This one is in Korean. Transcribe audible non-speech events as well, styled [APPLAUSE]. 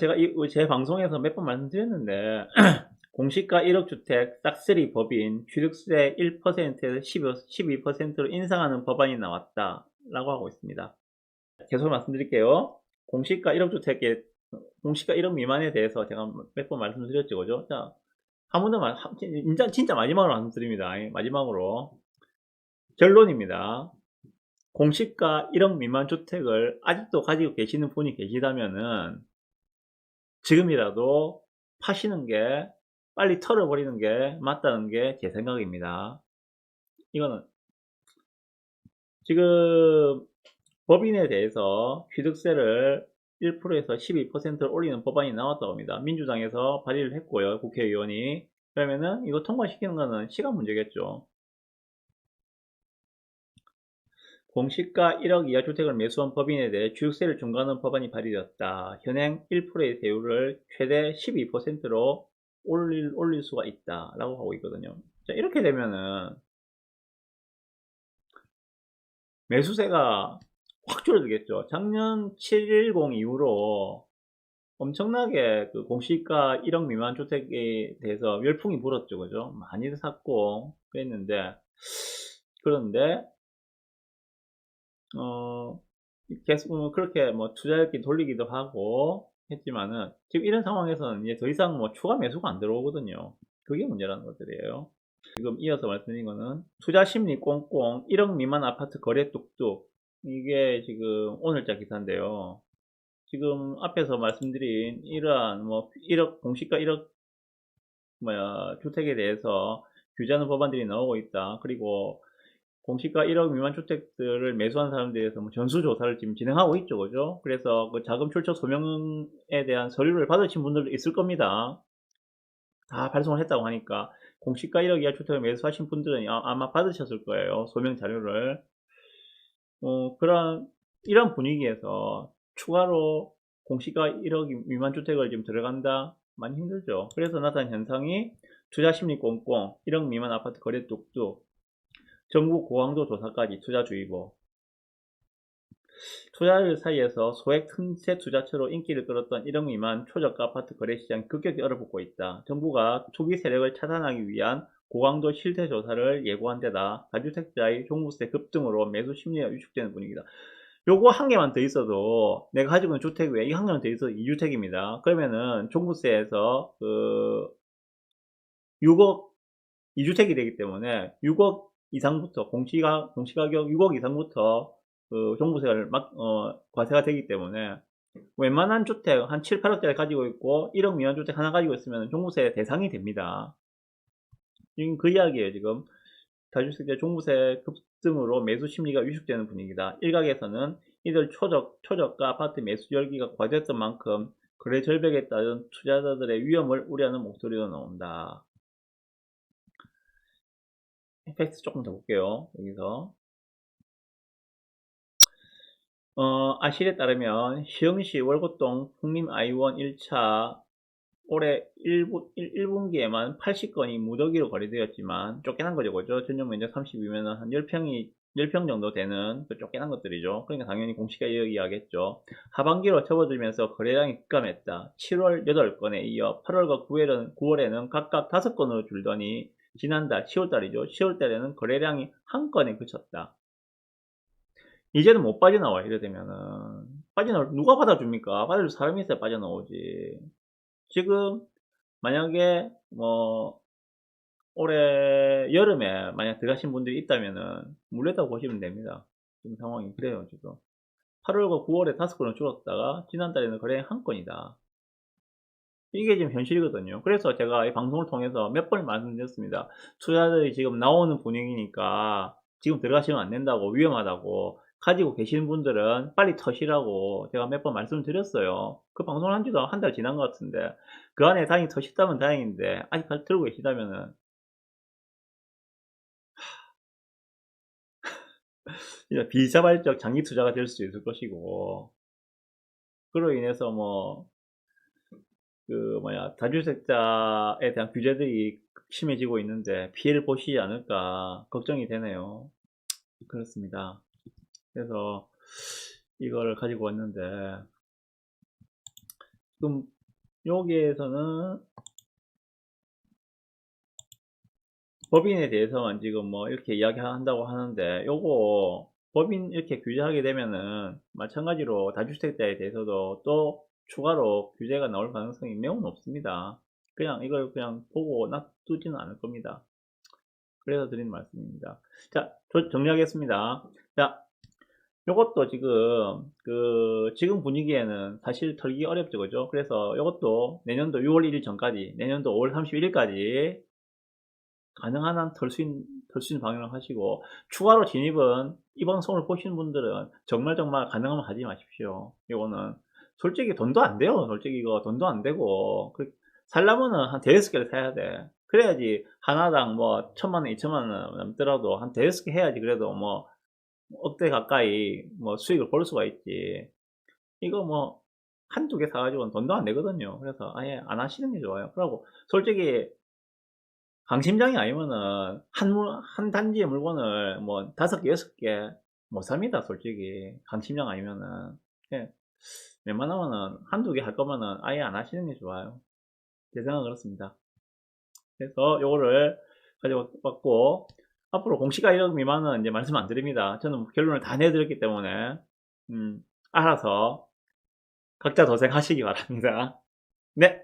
제가 이, 제 방송에서 몇 번 말씀드렸는데, [CLEARS THROAT] 공시가 1억 주택 싹쓸이 법인 취득세 1%에서 12, 12%로 인상하는 법안이 나왔다. 라고 하고 있습니다. 계속 말씀드릴게요. 공시가 1억 주택에, 공시가 1억 미만에 대해서 제가 몇 번 말씀드렸죠. 그죠? 자, 한 번 더 말, 한- 진짜, 진짜 마지막으로 말씀드립니다. 마지막으로. 결론입니다. 공시가 1억 미만 주택을 아직도 가지고 계시는 분이 계시다면은 지금이라도 파시는 게 빨리 털어버리는 게 맞다는 게 제 생각입니다. 이거는 지금 법인에 대해서 취득세를 1%에서 12%를 올리는 법안이 나왔다고 합니다. 민주당에서 발의를 했고요. 국회의원이. 그러면은 이거 통과시키는 거는 시간 문제겠죠. 공시가 1억 이하 주택을 매수한 법인에 대해 취득세를 중과하는 법안이 발의되었다. 현행 1%의 세율을 최대 12%로 올릴, 올릴 수가 있다. 라고 하고 있거든요. 자, 이렇게 되면은 매수세가 확 줄어들겠죠. 작년 710 이후로 엄청나게 그 공시가 1억 미만 주택에 대해서 열풍이 불었죠. 그죠? 많이들 샀고 그랬는데 그런데 어, 계속 뭐 그렇게 뭐 투자액이 돌리기도 하고 했지만은 지금 이런 상황에서는 이제 더 이상 뭐 추가 매수가 안 들어오거든요. 그게 문제라는 것들이에요. 지금 이어서 말씀드린 거는 투자 심리 꽁꽁 1억 미만 아파트 거래 뚝뚝 이게 지금 오늘자 기사인데요. 지금 앞에서 말씀드린 이러한 뭐 1억 공시가 1억 뭐야 주택에 대해서 규제하는 법안들이 나오고 있다. 그리고 공시가 1억 미만 주택들을 매수한 사람들에 대해서 뭐 전수조사를 지금 진행하고 있죠, 그죠? 그래서 그 자금 출처 소명에 대한 서류를 받으신 분들도 있을 겁니다. 다 발송을 했다고 하니까 공시가 1억 이하 주택을 매수하신 분들은 아- 아마 받으셨을 거예요, 소명 자료를. 어, 그런 이런 분위기에서 추가로 공시가 1억 미만 주택을 지금 들어간다 많이 힘들죠. 그래서 나타난 현상이 투자 심리 꽁꽁 1억 미만 아파트 거래 뚝뚝 전국 고강도 조사까지 투자주의보. 투자들 사이에서 소액 틈새 투자처로 인기를 끌었던 1억 미만 초저가 아파트 거래 시장이 급격히 얼어붙고 있다. 정부가 투기 세력을 차단하기 위한 고강도 실태 조사를 예고한 데다 다주택자의 종부세 급등으로 매수 심리가 위축되는 분위기다. 요거 한 개만 더 있어도 내가 가지고 있는 주택 외에 이한 개만 더 있어도 2주택입니다. 그러면은 종부세에서 그 6억 2주택이 되기 때문에 6억 이상부터 공시가 공시가격 6억 이상부터 그 종부세를 막 어, 과세가 되기 때문에 웬만한 주택 한 7, 8억짜리 가지고 있고 1억 미만 주택 하나 가지고 있으면 종부세 대상이 됩니다. 지금 그 이야기예요. 지금 다주택자 종부세 급등으로 매수 심리가 위축되는 분위기다. 일각에서는 이들 초적, 초저가 아파트 매수 열기가 과됐던 만큼 거래 절벽에 따른 투자자들의 위험을 우려하는 목소리도 나온다. 팩트 조금 더 볼게요. 여기서. 어, 아실에 따르면 시흥시 월곡동 풍림아이원 1차 올해 1분, 1분기에만 80건이 무더기로 거래되었지만 쫓겨난 거죠. 그죠? 전용 면적 32면은 한 10평이 10평 정도 되는 그 쫓겨난 것들이죠. 그러니까 당연히 공시가 이야기하겠죠. 하반기로 접어들면서 거래량이 급감했다. 7월 8건에 이어 8월과 9월에는, 9월에는 각각 5건으로 줄더니 지난달 10월달이죠. 10월달에는 거래량이 한 건에 그쳤다. 이제는 못 빠져나와 이래 되면은 빠져나올 누가 받아줍니까? 받아줄 사람이 있어야 빠져나오지. 지금 만약에 뭐 올해 여름에 만약 들어가신 분들이 있다면은 물렸다고 보시면 됩니다. 지금 상황이 그래요 지금. 8월과 9월에 5건을 줄었다가 지난달에는 거래 한 건이다. 이게 지금 현실이거든요. 그래서 제가 이 방송을 통해서 몇 번 말씀드렸습니다. 투자들이 지금 나오는 분위기니까 지금 들어가시면 안 된다고 위험하다고 가지고 계시는 분들은 빨리 터시라고 제가 몇 번 말씀드렸어요. 그 방송을 한 지도 한 달 지난 것 같은데 그 안에 다행히 터셨다면 다행인데 아직 들고 계시다면은 진짜 비자발적 장기 투자가 될 수 있을 것이고 그로 인해서 뭐 그 뭐야 다주택자에 대한 규제들이 심해지고 있는데 피해를 보시지 않을까 걱정이 되네요. 그렇습니다. 그래서 이걸 가지고 왔는데 그럼 여기에서는 법인에 대해서만 지금 뭐 이렇게 이야기한다고 하는데 요거 법인 이렇게 규제하게 되면은 마찬가지로 다주택자에 대해서도 또 추가로 규제가 나올 가능성이 매우 높습니다. 그냥 이걸 그냥 보고 놔두지는 않을 겁니다. 그래서 드리는 말씀입니다. 자, 조- 정리하겠습니다. 자, 요것도 지금 그 지금 분위기에는 사실 털기 어렵죠, 그죠? 그래서 요것도 내년도 6월 1일 전까지, 내년도 5월 31일까지 가능한 한 털 수 있는, 털 수 있는 방향을 하시고, 추가로 진입은 이 방송을 보시는 분들은 정말 정말 가능하면 하지 마십시오. 이거는 솔직히 돈도 안 돼요. 솔직히 이거 돈도 안 되고, 그, 살려면은 한 대여섯 개를 사야 돼. 그래야지 하나당 뭐 천만 원, 이천만 원 남더라도 한 대여섯 개 해야지 그래도 뭐 억대 가까이 뭐 수익을 볼 수가 있지. 이거 뭐 한두 개 사가지고는 돈도 안 되거든요. 그래서 아예 안 하시는 게 좋아요. 그리고 솔직히 강심장이 아니면은 한, 물- 한 단지의 물건을 뭐 다섯 개, 여섯 개 못 삽니다. 솔직히 강심장 아니면은 예. 웬만하면은 한두 개 할 거면은 아예 안 하시는 게 좋아요. 제 생각은 그렇습니다. 그래서 요거를 가져왔고 앞으로 공시가 1억 미만은 이제 말씀 안 드립니다. 저는 결론을 다 내드렸기 때문에 음, 알아서 각자 도생하시기 바랍니다. [LAUGHS] 네,